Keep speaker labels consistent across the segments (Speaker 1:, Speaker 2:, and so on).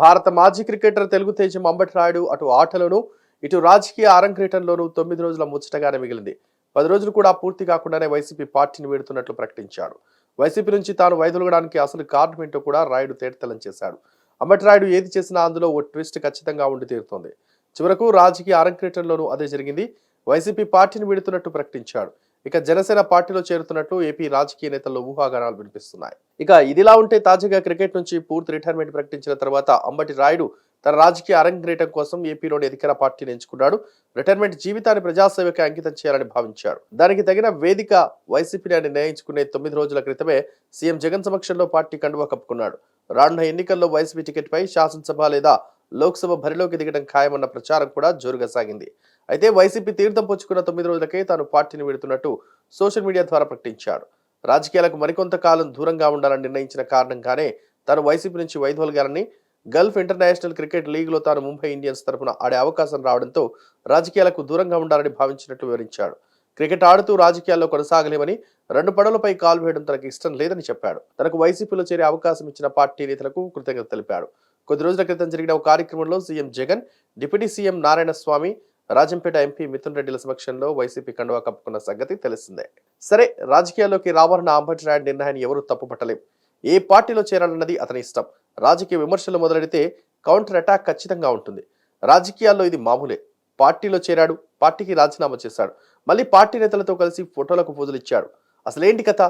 Speaker 1: భారత మాజీ క్రికెటర్ తెలుగు తేజం అంబటి రాయుడు అటు ఆటలోనూ ఇటు రాజకీయ అరంగ్రేటంలోనూ తొమ్మిది రోజుల ముచ్చటగానే మిగిలింది. పది రోజులు కూడా పూర్తి కాకుండానే వైసీపీ పార్టీని వీడుతున్నట్లు ప్రకటించాడు. వైసీపీ నుంచి తాను వైదొలగడానికి అసలు కారణం ఏంటో కూడా రాయుడు తేటతలం చేశాడు. అంబటి రాయుడు ఏది చేసినా అందులో ఓ ట్విస్ట్ ఖచ్చితంగా ఉండి తీరుతోంది. చివరకు రాజకీయ అరంగ్రేటంలోనూ అదే జరిగింది. వైసీపీ పార్టీని వీడుతున్నట్టు ప్రకటించాడు. ఇక జనసేన పార్టీలో చేరుతున్నట్లు ఏపీ రాజకీయ నేతల్లో ఊహాగానాలు వినిపిస్తున్నాయి. ఇక ఇదిలా ఉంటే తాజాగా క్రికెట్ నుంచి పూర్తి రిటైర్మెంట్ ప్రకటించిన తర్వాత అంబటి రాయుడు తన రాజకీయ అరంగేటం కోసం ఏపీలోని అధికార పార్టీని ఎంచుకున్నాడు. రిటైర్మెంట్ జీవితాన్ని ప్రజాసేవకి అంకితం చేయాలని భావించాడు. దానికి తగిన వేదిక వైసీపీని అని నిర్ణయించుకునే తొమ్మిది రోజుల క్రితమే సీఎం జగన్ సమక్షంలో పార్టీ కండువా కప్పుకున్నాడు. రానున్న ఎన్నికల్లో వైసీపీ టికెట్పై శాసనసభ లేదా లోక్సభ బరిలోకి దిగడం ఖాయమన్న ప్రచారం కూడా జోరుగా సాగింది. అయితే వైసీపీ తీర్థం పుచ్చుకున్న తొమ్మిది రోజులకే తాను పార్టీని విడుతున్నట్టు సోషల్ మీడియా ద్వారా ప్రకటించాడు రాజకీయాలకు మరికొంత కాలం దూరంగా ఉండాలని నిర్ణయించిన కారణంగానే తాను వైసీపీ నుంచి వైదొలగాలని గల్ఫ్ ఇంటర్నేషనల్ క్రికెట్ లీగ్లో తాను ముంబై ఇండియన్స్ తరఫున ఆడే అవకాశం రావడంతో రాజకీయాలకు దూరంగా ఉండాలని భావించినట్లు వివరించాడు. క్రికెట్ ఆడుతూ రాజకీయాల్లో కొనసాగలేమని రెండు పడవలపై కాలు వేయడం తనకు ఇష్టం లేదని చెప్పాడు. తనకు వైసీపీలో చేరే అవకాశం ఇచ్చిన పార్టీ నేతలకు కృతజ్ఞత తెలిపాడు. కొద్ది రోజుల క్రితం జరిగిన ఒక కార్యక్రమంలో CM Jagan deputy CM Narayana Swamy Rajampet MP Mithun రెడ్డిల సమక్షంలో వైసీపీ కండువా కప్పుకున్న సంగతి తెలిసిందే. సరే రాజకీయాల్లోకి రావాలన్న అంబటి నాయుడు నిర్ణయాన్ని ఎవరూ తప్పుపట్టలేం. ఏ పార్టీలో చేరాలన్నది అతని ఇష్టం. రాజకీయ విమర్శలు మొదలెడితే కౌంటర్ అటాక్ ఖచ్చితంగా ఉంటుంది. రాజకీయాల్లో ఇది మామూలే. పార్టీలో చేరాడు పార్టీకి రాజీనామా చేశాడు. మళ్ళీ పార్టీ నేతలతో కలిసి ఫోటోలకు పూజలు ఇచ్చాడు. అసలేంటి కథ?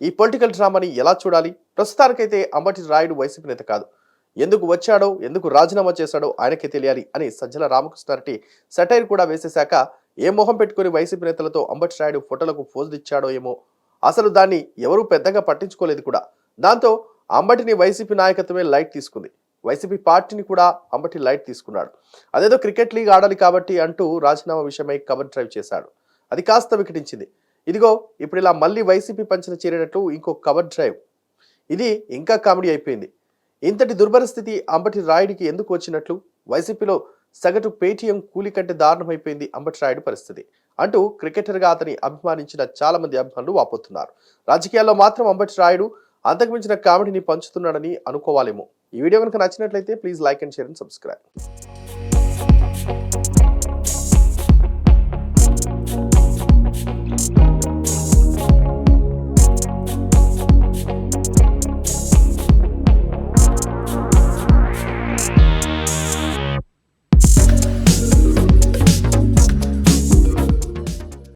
Speaker 1: ఈ పొలిటికల్ డ్రామాని ఎలా చూడాలి? ప్రస్తుతానికైతే అంబటి రాయుడు వైసీపీ నేత కాదు. ఎందుకు వచ్చాడో ఎందుకు రాజీనామా చేశాడో ఆయనకే తెలియాలి అని సజ్జల రామకృష్ణారెడ్డి సెటైర్ కూడా వేసేశాక ఏ మొహం పెట్టుకుని వైసీపీ నేతలతో అంబటి రాయుడు ఫోటోలకు పోజులు ఇచ్చాడో ఏమో. అసలు దాన్ని ఎవరూ పెద్దగా పట్టించుకోలేదు కూడా. దాంతో అంబటిని వైసీపీ నాయకత్వమే లైట్ తీసుకుంది. వైసీపీ పార్టీని కూడా అంబటి లైట్ తీసుకున్నాడు. అదేదో క్రికెట్ లీగ్ ఆడాలి కాబట్టి అంటూ రాజీనామా విషయమై కవర్ డ్రైవ్ చేశాడు. అది కాస్త వికటించింది. ఇదిగో ఇప్పుడు ఇలా మళ్ళీ వైసీపీ పంచిన చేరేటట్లు ఇంకో కవర్ డ్రైవ్. ఇది ఇంకా కామెడీ అయిపోయింది. ఇంతటి దుర్భరస్థితి అంబటి రాయుడికి ఎందుకు వచ్చినట్లు? వైసీపీలో సగటు పేటీఎం కూలి కంటే దారుణమైపోయింది అంబటి రాయుడు పరిస్థితి. అంటూ క్రికెటర్గా అతని అభిమానించిన చాలా మంది అభిమానులు వాపోతున్నారు. రాజకీయాల్లో మాత్రం అంబటి రాయుడు అంతకుమించిన కామెడీని పంచుతున్నాడని అనుకోవాలేమో. ఈ వీడియో కనుక నచ్చినట్లయితే please like and share and subscribe.